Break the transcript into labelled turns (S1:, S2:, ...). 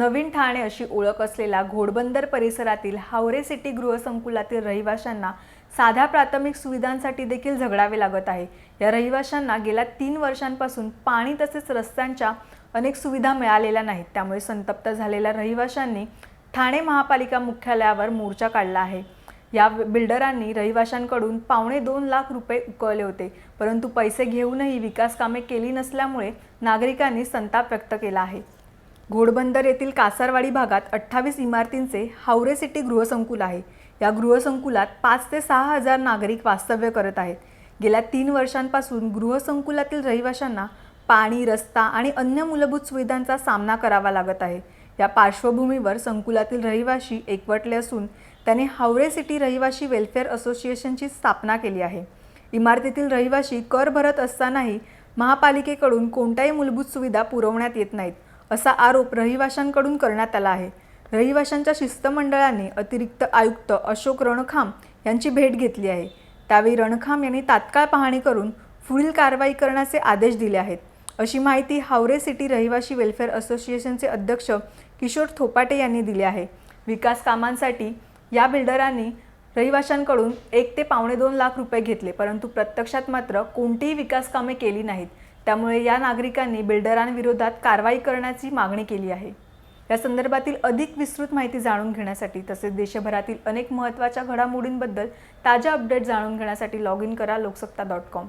S1: नवीन ठाणे अशी ओळख असलेल्या घोडबंदर परिसरातील हावरे सिटी गृहसंकुलातील रहिवाशांना साध्या प्राथमिक सुविधांसाठी देखील झगडावे लागत आहे. या रहिवाशांना गेल्या तीन वर्षांपासून पाणी तसेच रस्त्यांच्या अनेक सुविधा मिळालेल्या नाहीत. त्यामुळे संतप्त झालेल्या रहिवाशांनी ठाणे महापालिका मुख्यालयावर मोर्चा काढला आहे. या बिल्डरांनी रहिवाशांकडून पावणे दोन लाख रुपये उकळले होते. परंतु पैसे घेऊनही विकास कामे केली नसल्यामुळे नागरिकांनी संताप व्यक्त केला आहे. घोडबंदर येथील कासारवाडी भागात अठ्ठावीस इमारतींचे हावरे सिटी गृहसंकुल आहे. या गृहसंकुलात पाच ते सहा हजार नागरिक वास्तव्य करत आहेत. गेल्या तीन वर्षांपासून गृहसंकुलातील रहिवाशांना पाणी रस्ता आणि अन्य मूलभूत सुविधांचा सामना करावा लागत आहे. या पार्श्वभूमीवर संकुलातील रहिवाशी एकवटले असून त्याने हावरे सिटी रहिवाशी वेलफेअर असोसिएशनची स्थापना केली आहे. इमारतीतील रहिवाशी कर भरत असतानाही महापालिकेकडून कोणत्याही मूलभूत सुविधा पुरवण्यात येत नाहीत. असा आरोप रहिवाशांकडून करण्यात आला आहे. रहिवाशांच्या शिष्टमंडळाने अतिरिक्त आयुक्त अशोक रणखाम यांची भेट घेतली आहे. त्यावेळी रणखाम यांनी तात्काळ पाहणी करून पुढील कारवाई करण्याचे आदेश दिले आहेत. अशी माहिती हावरे सिटी रहिवाशी वेलफेअर असोसिएशनचे अध्यक्ष किशोर थोपाटे यांनी दिली आहे. विकास कामांसाठी या बिल्डरांनी रहिवाशांकडून एक ते पावणे दोन लाख रुपये घेतले परंतु प्रत्यक्षात मात्र कोणतीही विकास कामे केली नाहीत. त्यामुळे या नागरिकांनी बिल्डरांविरोधात कारवाई करण्याची मागणी केली आहे. या संदर्भातील अधिक विस्तृत माहिती जाणून घेण्यासाठी तसेच देशभरातील अनेक महत्त्वाच्या घडामोडींबद्दल ताज्या अपडेट जाणून घेण्यासाठी लॉग इन करा लोकसत्ता डॉट कॉम.